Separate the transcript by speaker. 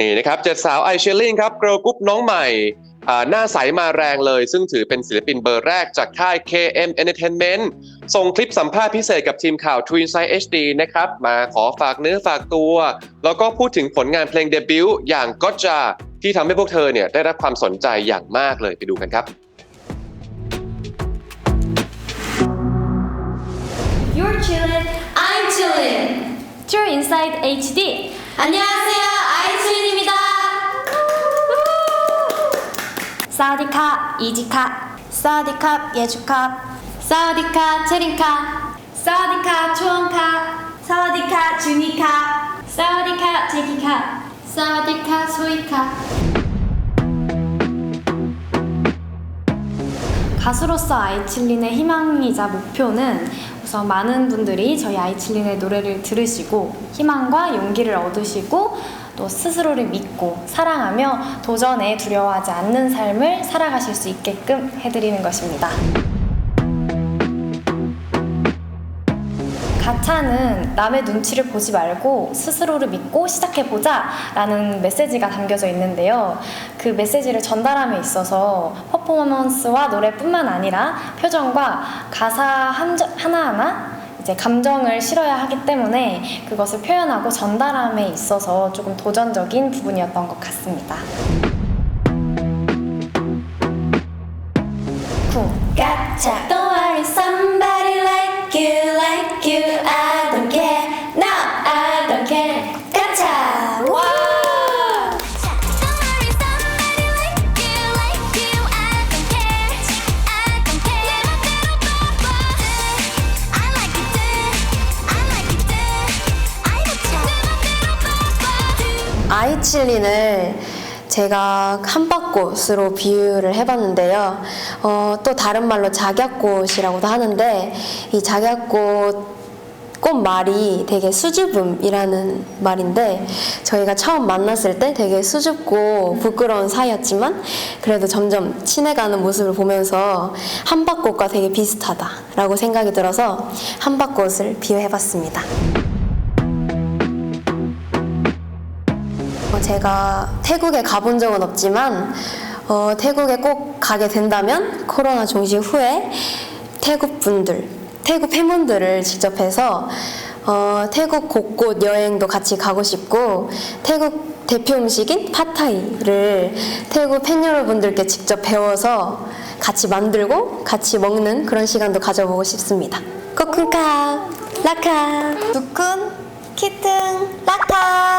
Speaker 1: นี่นะครับเจ็ดสาวไอเชลลิงครับเกิร์ลกรุ๊ปน้องใหม่อ่าหน้าใสมาแรงเลย ซึ่งถือเป็นศิลปินเบอร์แรกจากค่าย KM Entertainment ส่งคลิปสัมภาษณ์พิเศษกับทีมข่าว Twin Side HD นะครับ มาขอฝากเนื้อฝากตัว แล้วก็พูดถึงผลงานเพลงเดบิวต์อย่างก็จาที่ทำให้พวกเธอเนี่ยได้รับความสนใจอย่างมากเลยไปดูกันครับ
Speaker 2: You're chillin', I'm chillin'. True Inside HD. 안녕하세요, 사디카, 이지카, 사디캅, 예주캅, 사디카, 체린카, 사디카, 초원카, 사디카, 주니카, 사디카, 제기카, 사디카, 소이카. 가수로서 아이칠린의 희망이자 목표는 우선 많은 분들이 저희 아이칠린의 노래를 들으시고 희망과 용기를 얻으시고 또 스스로를 믿고 사랑하며 도전에 두려워하지 않는 삶을 살아가실 수 있게끔 해드리는 것입니다. 가차는 남의 눈치를 보지 말고 스스로를 믿고 시작해보자 라는 메시지가 담겨져 있는데요. 그 메시지를 전달함에 있어서 퍼포먼스와 노래뿐만 아니라 표정과 가사 함저- 하나하나 이제 감정을 실어야 하기 때문에 그것을 표현하고 전달함에 있어서 조금 도전적인 부분이었던 것 같습니다. 가차 Don't
Speaker 3: 아이칠린을 제가 한밭꽃으로 비유를 해봤는데요. 어, 또 다른 말로 작약꽃이라고도 하는데 이 작약꽃 꽃 말이 되게 수줍음이라는 말인데 저희가 처음 만났을 때 되게 수줍고 부끄러운 사이였지만 그래도 점점 친해가는 모습을 보면서 한밭꽃과 되게 비슷하다라고 생각이 들어서 한밭꽃을 비유해봤습니다. 어, 제가 태국에 가본 적은 없지만 어, 태국에 꼭 가게 된다면 코로나 종식 후에 태국 분들, 태국 팬분들을 직접 해서 어, 태국 곳곳 여행도 같이 가고 싶고 태국 대표 음식인 팟타이를 태국 팬 여러분들께 직접 배워서 같이 만들고 같이 먹는 그런 시간도 가져보고 싶습니다. 코쿤카 라카 두쿤 키튼 라카